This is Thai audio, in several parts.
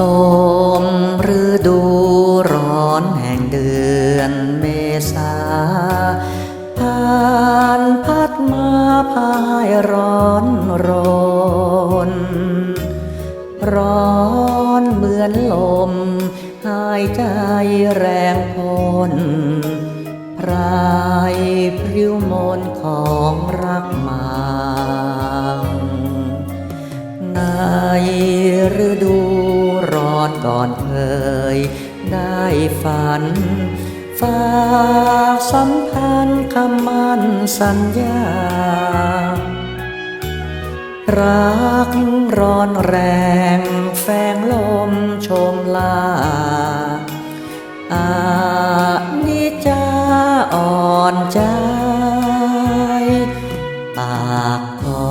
ลมฤดูร้อนแห่งเดือนเมษาผ่านพัดมาพายร้อนรน ร้อนเหมือนลม หายใจแรงพลพรายพริ้วมนของรักมาในฤดู ก่อนเคยได้ฝัน ฝากสัมพันธ์คำมั่นสัญญา รักร้อนแรงแฝงลมชมลาอานิจจาอ่อนใจปากคอ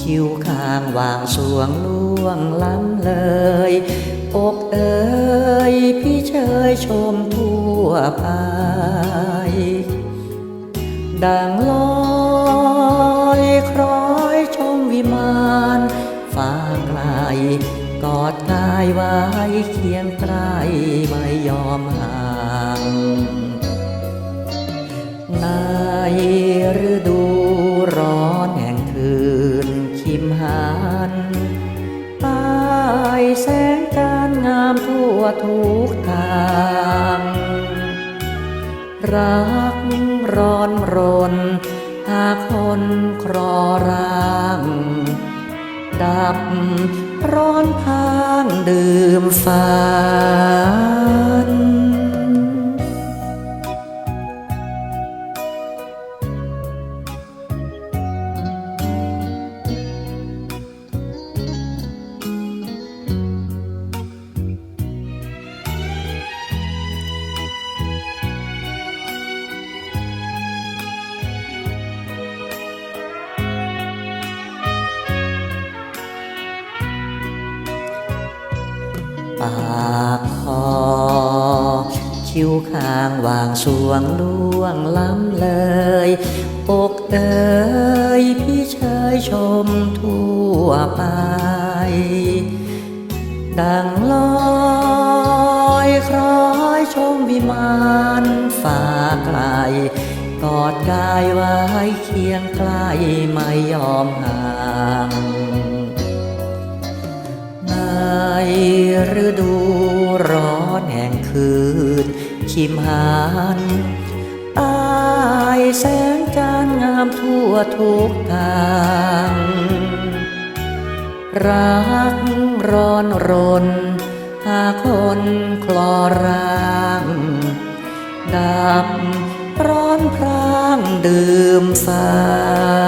คิ้วข้างวางสวงล่วงล้ำเลย อกเอ่ยพี่เชยชมทั่วไป ดังลอยคล้อยชมวิมานฟ้าไกลกอดกายไว้เคียงใกล้ไม่ยอมห่างในฤดูร้อนแห่งคืนคิมหัน แสงการงามทั่วทุกทาง รักร้อนรน หาคนครอร่าง ดับร้อนพางดื่มฟ้า ปากคอ คิ้วข้างวางสวงล่วงล้ำเลย อกเอ่ยพี่เชยชมทั่วไป ดังลอยคล้อยชมวิมานฟ้าไกลกอดกายไว้เคียงใกล้ไม่ยอมห่าง งคืนคิมหันใต้แสงจันทร์งามทั่วทุกทาง รักร้อนรน หาคนคลอร่างดับร้อนพรางดื่มฝัน